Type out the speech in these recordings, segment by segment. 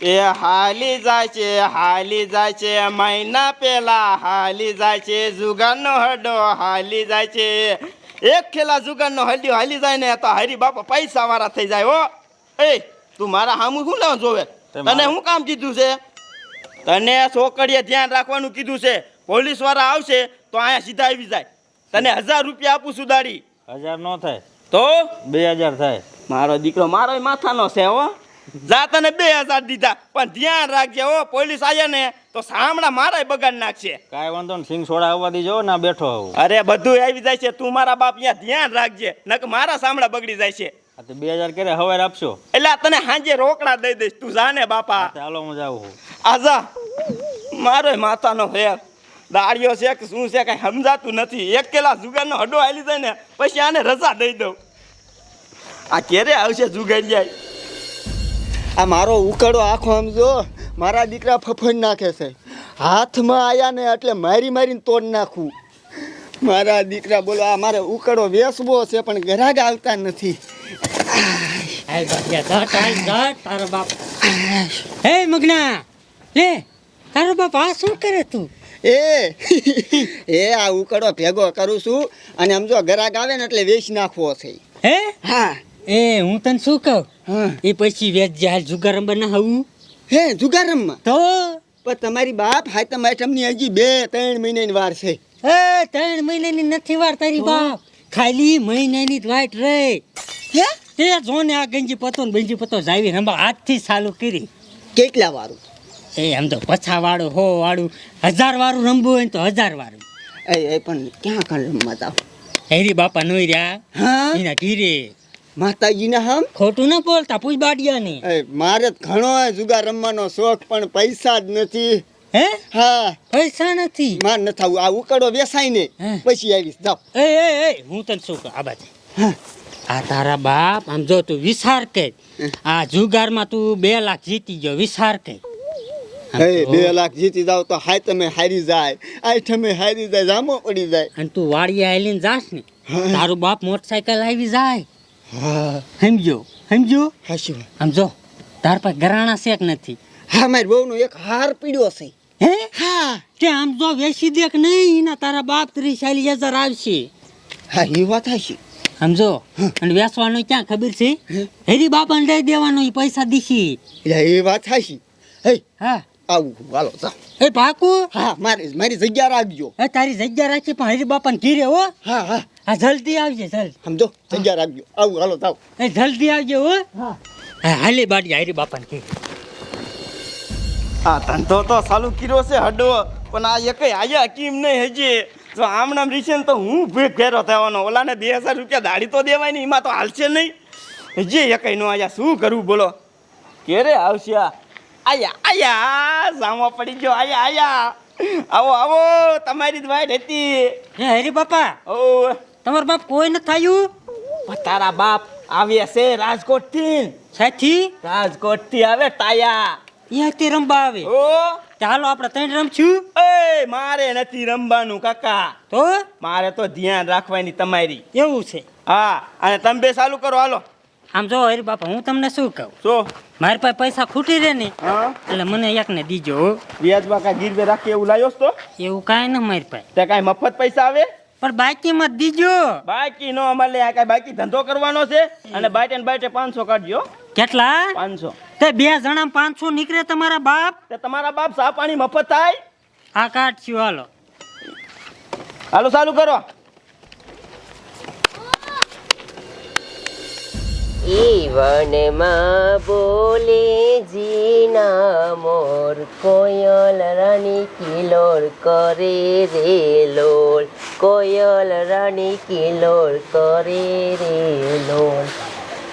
એ હાલી જાય છે હાલી જાય છે મહિના પેલા હાલી જાય છે જુગારનો હડો હાલી જાય છે એક ખેલા જુગારનો હડ્યો હાલી જાય ને તો હરી બાપા પૈસા વાળા થઈ જાય હો. એ તું મારા હામું શું લેવા જોવે? તને શું કામ કીધું છે? તને છોકરીએ ધ્યાન રાખવાનું કીધું છે. પોલીસવાળા આવશે તો અહીંયા સીધા આવી જાય. તને હજાર રૂપિયા આપું છું દાડી. હજાર નો થાય. તો? બે હજાર થાય. મારો દીકરો મારો માથાનો છે હો. જા તને બે હજાર દીધા. પણ ધ્યાન રાખજે હો પોલીસ આવ્યા ને તો સામળા મારાય બગાડ નાખશે. કાંઈ વાંધો ને સિંગ સોડા આવવા દીજો ના બેઠો આવું અરે બધું આવી જાય છે તું મારા બાપ અહીંયા ધ્યાન રાખજે નક મારા સામડા બગડી જાય છે. તો બે હજાર કરે હવારે આપશો? એટલે તને હાંજે રોકડા દઈ દઈશ તું જાને બાપા. ચાલો હું જાઉં છું. આજા મારો માથાનો ફેર. દાળીઓ છે કે શું છે કઈ સમજાતું નથી. એક કેલા જુગારનો હડો આવી જાય ને પછી આને રજા દઈ દઉં. આ ક્યારે આવશે જુગારિયા આ મારો ઉકળો આખો આમ જો મારા દીકરા ફફડ નાખે છે. હાથમાં આવ્યા ને એટલે મારી મારીને તોડ નાખું. મારા દીકરા બોલો આ મારે ઉકળો વેસવો છે પણ ગ્રાહક આવતા નથી. તારો બાપ. હે મગના લે તારો બાપ આ શું કરે તું? એ એ આ ઉકળો ભેગો કરું છું અને આમ જો ગ્રાહક આવે ને એટલે વેચી નાખવો છે. હે? હા. એ હું તને શું કહું? હા. એ પછી વેચ જાય જુગાર બનાવું હે જુગારમમાં? તો? પણ તમારી બાપ હાથમ તમને હજી બે ત્રણ મહિનાની વાર છે. એ ત્રણ મહિનાની નથી વાર તારી બાપ. ખાલી મહિનાની જ વાટ રે હે? તે જોને આ ગંજી પતો ને બંજી પતો જાવી રંબા હાથથી ચાલુ કરી. કેટલા વારું એ આમ તો પછા વાળું હો વાળું. હજાર વાળું રમવું હોય ને તો હજાર વાળું. એ એ પણ ક્યાં કાં રમવા જાવ? હેરી બાપા નોઈ રહ્યા? હા? એના ઘીરે. માતાજીના હમ? ખોટું ના બોલતા પૂછ બાડિયા ને એ મારે ઘણો જુગાર રમવાનો શોખ પણ પૈસા જ નથી. હે? હા. પૈસા નથી. માર ન થાવું આ ઉકળો વેસાઈ ને પછી આવીશ જાવ એ એ એ હું તને શું કહું? આ બાજુ. હા. આ તારા બાપ આમ જો તું વિચાર કે આ જુગારમાં તું બે લાખ જીતી ગયો વિચાર કે. બે લાખ જીતી જાવ તો હાય તમે હારી જાય આય તમે હારી જાય જામો પડી જાય. અને તું વાડીએ આવીને જાસ ને. તારું બાપ મોટરસાયકલ આવી જાય. સમજો સમજો? હાશી. આમ જો તાર પાસે ગરાણા શેક નથી? હા મારી બહુનો એક હાર પીડ્યો છે. હે? હા. તે આમ જો વેસી દેખ નહીં એના તારા બાપ ત્રીસ ચાલીસ હજાર આવશે. હા એ વાત હશે સમજો અને વેસવાનું ક્યાં ખબર છે? હેરી બાપાને લઈ દેવાનો એ પૈસા દીશી. એટલે એ વાત હશે હે હા. આવું હાલો જા. એ પાકું? હા મારી મારી જગ્યા રાખજો. હે તારી જગ્યા રાખી પણ હરી બાપાને ઘીરે હો. હા હા. આ જલ્દી આવજે જલ્દી. સમજો? જગ્યા રાખજો. આવું હાલો તાવ એ જલ્દી આવજે હો. હા. હાલી બાડી હારી બાપાને કે આ ધંધો તો સાલું કીરો છે હડો. પણ આ એક આયા કીમ નહીં હજી? જો આમ નામ રીશે ને તો હું ભેગ ઘેરો થવાનો. ઓલાને બે હજાર રૂપિયા દાડી તો દેવાય નહીં એમાં તો હાલશે નહીં. હજી એક નો આયા. શું કરવું બોલો? ક્યારે આવશે આ? આયા આયા સામો પડી ગયો. આયા આયા. આવો આવો તમારી જ વાઈટ હતી. હે હરી બાપા. ઓ તમારો બાપ કોઈ ન થયું? પણ તારા બાપ આવ્યા છે રાજકોટથી સાથી રાજકોટથી આવે તાયા. અહીંયાથી રમવા આવે. ઓ. ચાલો આપણે ત્રણ રમશું? એ મારે નથી રમવાનું કાકા. તો? મારે તો ધ્યાન રાખવાની તમારી. એવું છે. હા અને તમે બે ચાલુ કરો હાલો. આમ જો હરી બાપા હું તમને શું કહું? શું મારી પાસે પૈસા ખૂટી રહે ને એટલે મને એકને દીજો. વ્યાજમાં કાંઈ ગીરવે રાખી એવું લાવ્યો તો એવું કાંઈ ન મારી પાસે. ત્યાં કાંઈ મફત પૈસા આવે? પણ બાકી મત દીજો. બાકી નો અમારે આ કઈ બાકી ધંધો કરવાનો છે અને બાઈટે ને બાઈટે પાંચસો કાઢજો. કેટલા? પાંચસો. તે બે જણા પાંચસો નીકળે તમારા બાપ? તે તમારા બાપ સા પાણી મફત થાય. આ કાઢશું હાલો. હાલો ચાલુ કરો. ઈ બોલે જીના મોર, કોયલ રાણી કિલોર કરે રે લોલ, કોયલ રાણી કિલોર કરે રે લોલ.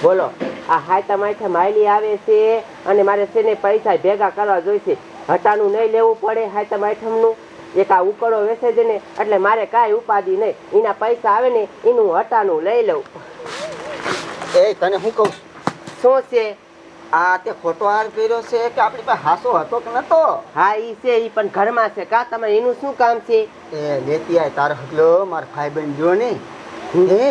બોલો, આ હાય માથે માયલી આવે છે અને મારે છે પૈસા ભેગા કરવા જોઈશે. હટાનું નહીં લેવું પડે હાયતા માઠમનું એક આ ઉકળો વેસે છે ને, એટલે મારે કાંઈ ઉપાધિ નહીં. એના પૈસા આવે ને, એનું હટાનું લઈ લઉં. એ તને હું કહું શું છે? આ તે ખોટો હાર પહેર્યો છે કે આપણી પાસે હાસો હતો કે નતો? હા ઈ છે ઈ પણ ઘરમાં છે. કા તમે એનું શું કામ છે? એ લેતી આય તારા હગલો માર ભાઈ બહેન જો ને હે?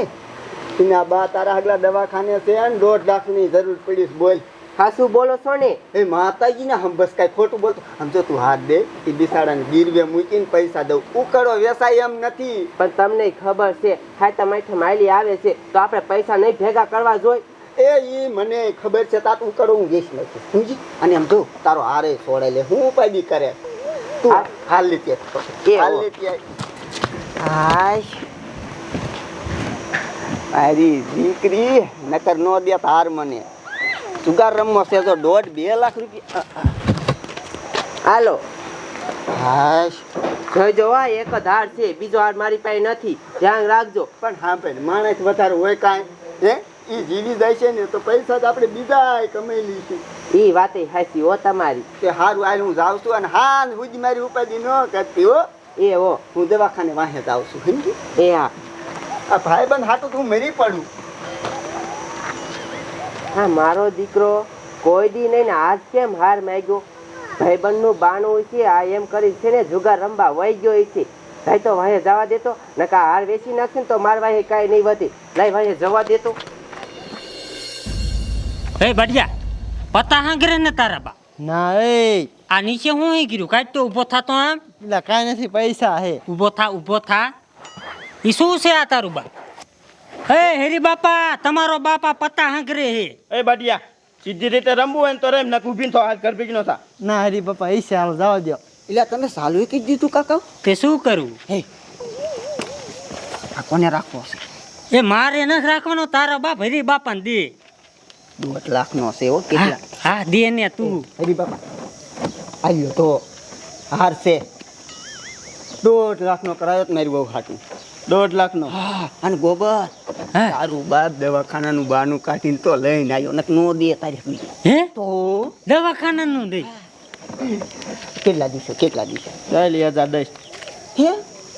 એના બા તારા હગલા દવાખાને છે અને દોઢ લાખની જરૂર પડી બોલ. હા શું બોલો છો ને? એ માતાજીને હમ બસ કાંઈ ખોટું બોલતો. આમ જો તું હાથ દે એ બિસાડાને ગીરવે મૂકીને પૈસા દઉં. ઉકળો વેસાય એમ નથી. પણ તમને ખબર છે હાથા તમારી માયલી આવે છે તો આપણે પૈસા નહીં ભેગા કરવા જોઈએ. એ ઈ મને ખબર છે તાત ઉકળો હું વેચ નાખીશ સમજી? અને એમ જો તારો હારે છોડે લે હું ઉપાય બી કરે. તું હાલ લેતી. કેવો? હાલ લેતી હાય મારી દીકરી નકર નો દે હાર મને. સુગાર રમવો છે તો દોઢ બે લાખ રૂપિયા. હાલો. હાશ. જોજો હા એક જ હાર છે બીજો હાર મારી પાસે નથી. ધ્યાન રાખજો. પણ હા ભાઈ માણસ વધારે હોય કાંઈ. હે? એ જીવી જાય છે ને તો પૈસા તો આપણે બીજા કમાઈ લઈશું એ વાતે હાચી હો તમારી. કે હારું આય હું જાઉં છું અને હા હુજ મારી ઉપાધિ ન કરતી હો. એ હો. હું દવાખાને વાહે જાઉં છું સમજી? એ હા. આ ભાઈ બંધ હાટું તો હું મરી પડું. હા મારો દીકરો કોઈ દી નહીં ને આજ કેમ હાર માંગ્યો? ભાઈબંધનું બાણું છે આ એમ કરી છે ને જુગાર રમવા વહી ગયો છે. ભાઈ તો વાહે જવા દેતો નકા હાર વેચી નાખીને તો માર વાહે કાંઈ નહીં વધી. લાઈ વાહે જવા દેતો. એ બઢિયા પતા હાંગરે ને તારા બા. ના એ. આ નીચે હું હે ગીરું કાઢ તો ઊભો થાતો આમ? એટલે કાંઈ નથી પૈસા હે. ઊભો થા ઊભો થા. ઈ શું છે આ તારું બા? હે હેરી બાપા તમારો બાપા પતા હાંગરે હે. એ બાડિયા સીધી રીતે રમવું હોય ને તો રેમ નક ઊભી થો હાથ ઘર ભેગી થા ના હરી બાપા એ સાલ જવા દો એટલે તમે સાલું કઈ દીધું કાકા? તે શું કરું? હે આ કોને રાખવો છે? એ મારે નથી રાખવાનો તારા બાપ હરી બાપાને દે. દોઢ લાખ નો છે હો કેટલા? હા દે ને તું. હરી બાપા આવ્યો તો હાર છે. દોઢ લાખ નો કરાયો તો મારી બહુ હાટું. દોઢ લાખ નો હા. અને ગોબર. તારું બાપ દવાખાનાનું બાનું કાઢીને તો લઈને આવ્યો નક નો દે તારે હે? તો? દવાખાનાનું દે? કેટલા દિવસો કેટલા દિવસો? ચાલી હજાર દઈશ હે?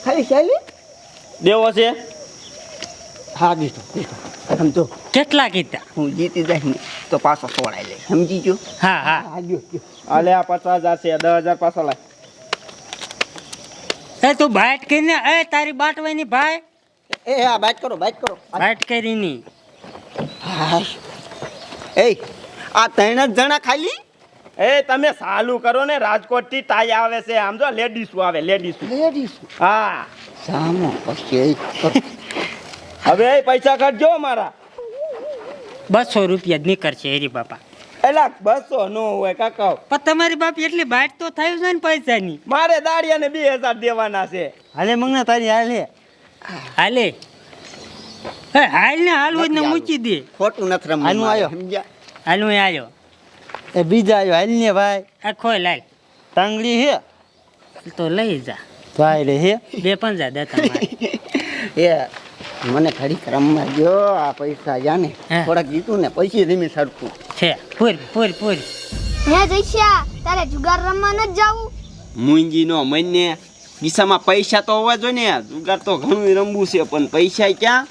ખાલી ચાલી? દેવો છે? હા દીધો દીધો. સમજો. કેટલા કીધા? હું જીતી જાય ને તો પાછો સોળાઈ લઈ સમજી ગયો? હા હા. હા ગયો ગયો. આલે આ પચાસ હજાર છે દસ હજાર પાછો લાય. એ તું બાઈટ કરીને એ તારી બાટવાની ભાઈ. એ હા બાઈટ કરો બાઈટ કરો. બાઈટ કરીને. એ આ ત્રણ જ જણા ખાલી? એ તમે સાલું કરો ને રાજકોટથી તાઈ આવે છે. આમ જો લેડીઝ આવે લેડીઝ લેડીઝ હા. સામો પછી હવે પૈસા કાઢજો મારા બસો રૂપિયા જ નીકળશે હેરી બાપા. એલા બસો નો હોય કાકા પણ તમારી બાપ એટલી બાટ તો થયું છે ને પૈસાની. મારે દાડિયાને બે હજાર દેવાના છે. હાલે મંગના તારી હાલે. હાલે. હે હાલ ને હાલ હોય ને મૂકી દે. ખોટું નથી રમ આનું આવ્યો સમજ્યા? હાલ હું આવ્યો એ બીજા આવ્યો હાલ ને ભાઈ. આ ખોય લાય તાંગડી હે? તો લઈ જા. ભાઈ રે હે? બે પંજા દેતા એ મને ઘડીક રમવા ગયો આ પૈસા જાને હે. થોડાક જીતું ને પછી ધીમે સરખું. છે પૂર પૂર પૂર. હે જઈશ્યા તારે જુગાર રમવા ન જાવું. મુંજી નો મહિને ખિસ્સામાં પૈસા તો હોવા જોઈએ ને જુગાર તો ઘણું રમવું છે પણ પૈસા ક્યાં?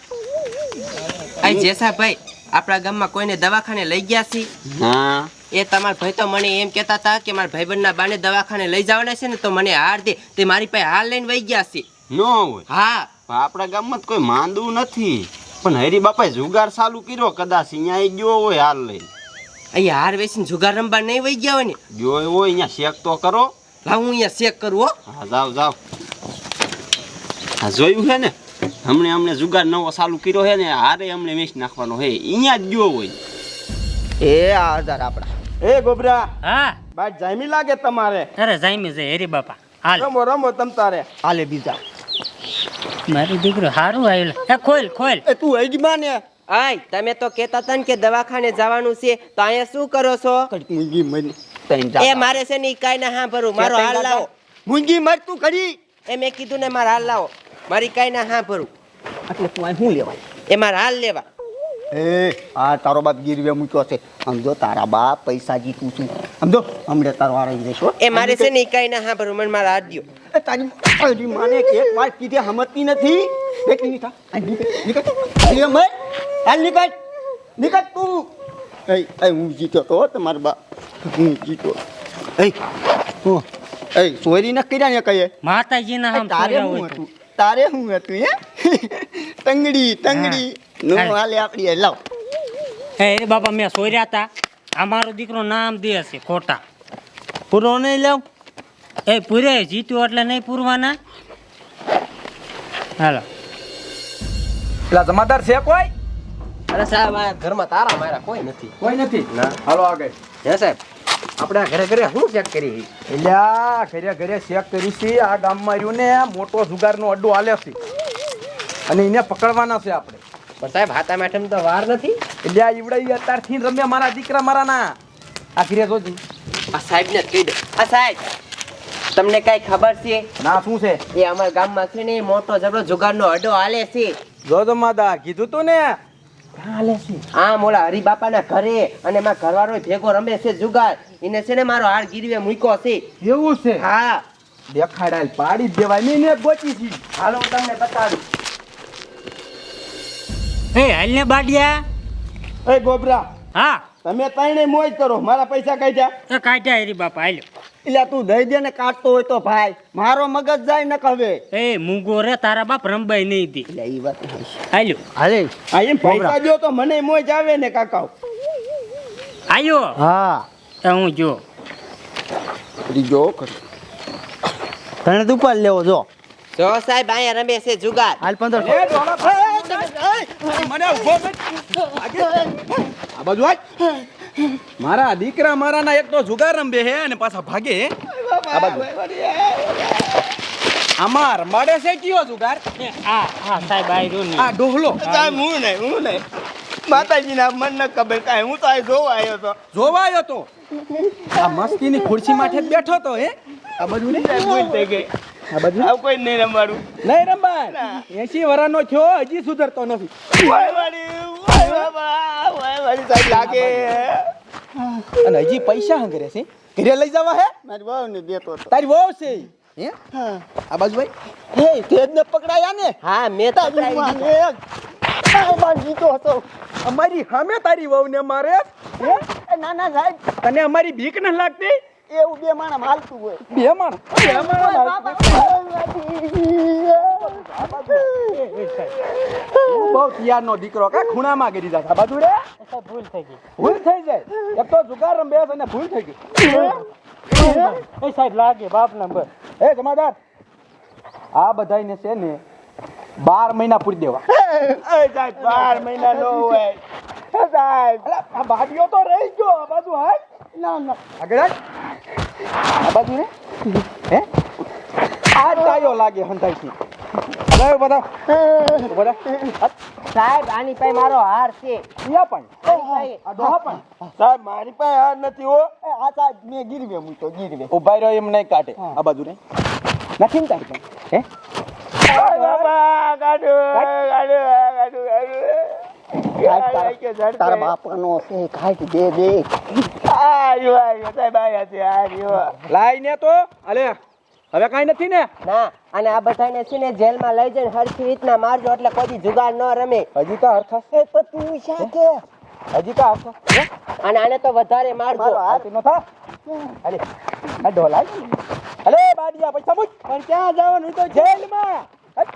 આ જેસાભાઈ આપણા ગામમાં કોઈને દવાખાને લઈ ગયા છે? હા. એ તમારા ભાઈ તો મને એમ કહેતા હતા કે મારા ભાઈબંધના બાને દવાખાને લઈ જવાના છે ને તો મને હાર દે. તે મારી પાસે હાર લઈને વહી ગયા છે. નો હોય. હા. આપણા ગામમાં તો કોઈ માંદું નથી. પણ હરી બાપાએ જુગાર ચાલુ કર્યો કદાચ અહીંયા ગયો હોય હાલ લઈને. અહીંયા હાર વેચીને જુગાર રમવા નહીં વહી ગયા હોય ને? ગયો હોય અહીંયા શેક તો કરો. લાવ હું અહીંયા ચેક કરું હો. હા જાવ જાવ હા જોયું છે ને? હમણે હમણે જુગાર નવો ચાલુ કર્યો છે ને હારે હમણે વેચ નાખવાનો હે. અહીંયા જ ગયો હોય. એ આ હજાર આપણા. એ ગોબરા હા. બાદ જામી લાગે તમારે? અરે જામી છે હેરી બાપા હાલ. રમો રમો તમ તારે. હાલે બીજા. મારું દીકરો સારું આવ્યો એ ખોલ ખોલ. એ તું અજમા ને આય તમે તો કહેતા હતા ને કે દવાખાને જવાનું છે તો અહીંયા શું કરો છો? મૂંગી મરી. એ મારે છે ને કાઈ ના હા ભરું મારો હાલ લાવો. મૂંગી મર તું કરી એ મેં કીધું ને મારા હાલ લાવો. મારી કાઈ ના હા ભરું એટલે તું અહીં શું લેવાય? એ મારા હાલ લેવા. એ આ તારો બાપ ગીરવે મૂક્યો છે. સમજો તારા બાપ પૈસા જીતું છું. સમજો હમણાં તારો આ રહી જશો એ મારે છે ને કાઈ ના હા ભરું મને મારા હાથ દ્યો. એ તારી તારી માને કે એક વાર કીધે સમજતી નથી એક મિનિટ હા. આ નીકળ નીકળ એ મર હાલ નીકળ નીકળ તું એ એ હું જીત્યો તો હો તમારા બાપ હું જીત્યો એ હું એ ચોરી ન કર્યા ને કહીએ માતાજીના એ આમ તારે છોડ્યા શું હોય તો. હતું તારે શું હતું હે તંગડી તંગડી નો હાલ. હાલે આપડી એ લાવ એ હેરી બાપા મેં સોર્યા હતા આ મારો દીકરો નામ દે છે ખોટા પૂરો નહીં લેવ એ પૂરે જીતું એટલે નહીં પૂરવાના? હાલો. પેલા જમાદાર છે કોઈ? અરે સાહેબ આ ઘરમાં તારા મારા કોઈ નથી. કોઈ નથી? હાલો આગળ. હે સાહેબ આપણે આ ઘરે ઘરે શું ચેક કરી એટલે ઘરે ઘરે ચેક કરી છે. આ ગામમાં રહ્યું ને મોટો જુગારનો અડ્ડો આલ્યો છે. અને એને પકડવાના છે આપણે. પણ સાહેબ હાથા મેઠમ તો વાર નથી. એલ્યા ઈવડાઈ અત્યારથી રમ્યા મારા દીકરા મારા ના આ ઘરે જોજી. આ સાહેબ ને કહી દે આ સાહેબ તમને કઈ ખબર છે? ના શું છે? એ અમારા ગામમાં છે ને મોટો જબરો જુગારનો અડો હાલે છે. જો જમાદાર કીધું તું ને. આ મોલા હરિબાપાના ઘરે અને મારા ઘરવાળો ભેગો રમે છે જુગાર. એને છે ને મારો હાર ગીરવે મૂક્યો છે. એવું છે? હા. દેખાડાય પાડી દેવાય. ને ગોચી છે. હાલો હું તમને બતાડું. એ હાલને બાડિયા. એ ગોબરા. હા. તમે ત્રણે મોજ કરો. મારા પૈસા કાઢ્યા. એ કાઢ્યા હરી બાપા હાલ્યો એટલે તું દઈ દે ને કાઢતો હોય તો ભાઈ. મારો મગજ જાય ને કહવે એ મૂંગો રે તારા બાપ રંબાઈ નહીં દી. એટલે એ વાત હાલ્યો. હાલે. આ એમ પૈસા દો તો મને મોજ આવે ને કાકા આયો હા. એ હું જો. જો તને ઉપર લેવો જો. જો સાહેબ અહીંયા રમે છે જુગાર. હાલ પંદર મને ઊભો આ બાજુ આય. મારા દીકરા મારાના એક તો જુગાર રંબે હે અને પાછા ભાગે હે. આ બાજુ. આમાં રમાડે છે કયો જુગાર? આ આ સાહેબ આયરો ને. આ ડોહલો. સાહેબ હું નહીં હું નહીં. માતાજીના મન ન ખબર કાંઈ હું તો આ જોવા આવ્યો હતો જોવાયો તો? આ મસ્તીની ખુરશી માથે બેઠો તો હે? આ બાજુ ને સાહેબ ભૂલ થઈ ગઈ આ બાજુ આવ કોઈ નહીં રમાડું. નહીં રમવા એસી વરાનો થયો હજી સુધરતો નથી. વાળી સાહેબ લાગે અને હજી પૈસા હંગરે છે? ઘરે લઈ જવા હે? મારી વાવ ને દેતો તારી વહુ છે? હે? આ બાજુ ભાઈ હે તેજ ને પકડાયા ને? હા મેં તો પકડાઈ દીધો. હતો. અમારી સામે તારી વહુ ને મારે ના ના સાહેબ. તને અમારી બીક ન લાગતી? એવું બે માણસ હાલતું હોય. બે માણસ? બે માણ નો દીકરો કા ખૂણામાં ગરી જાય આ બાજુ રે. ભૂલ થઈ ગઈ. ભૂલ થઈ જાય. એક તો જુગાર રમે છે અને ભૂલ થઈ ગઈ. એ સાહેબ લાગે બાપ નંબર. એ જમાદાર આ બધાયને છે ને બાર મહિના પૂરી દેવા. બાર મહિના નો હોય. સાહેબ ભાગ્યો તો રહી ગયો આ બાજુ હાલ. ના ના આગળ આ બાજુ ને હે? આ ટાયો લાગે હંતાઈ થી હવે બધા બધા સાહેબ આની પાસે મારો હાર છે. અહીંયા પણ. આ ડોહા પણ. સાહેબ મારી પાસે હાર નથી હો. આ સાહેબ મેં ગીરવે મૂક્યો ગીરવે. ઊભા રહ્યો એમ નહીં કાઢે. આ બાજુ ને નથી ને હે? બાબા કાઢો કાઢો કાઢો કાઢો તારા બાપાનો છે કાઢ દે દે. આયો આયો સાહેબ આયા છે આયો લાઈને તો. અલે હવે કાંઈ નથી ને? ના અને આ બધાને છે ને જેલમાં લઈ જઈને હરખી રીતના મારજો એટલે કોઈ જુગાર ન રમે. હજી તો અર્થ એ પતિ શા કે? હજી તો અર્થ અને આને તો વધારે મારજો. અરે હાથ થા. આ ઢોલાય. અરે બાડિયા પૈસા મૂક. પણ ક્યાં જવાનું? તો જેલમાં. હટ.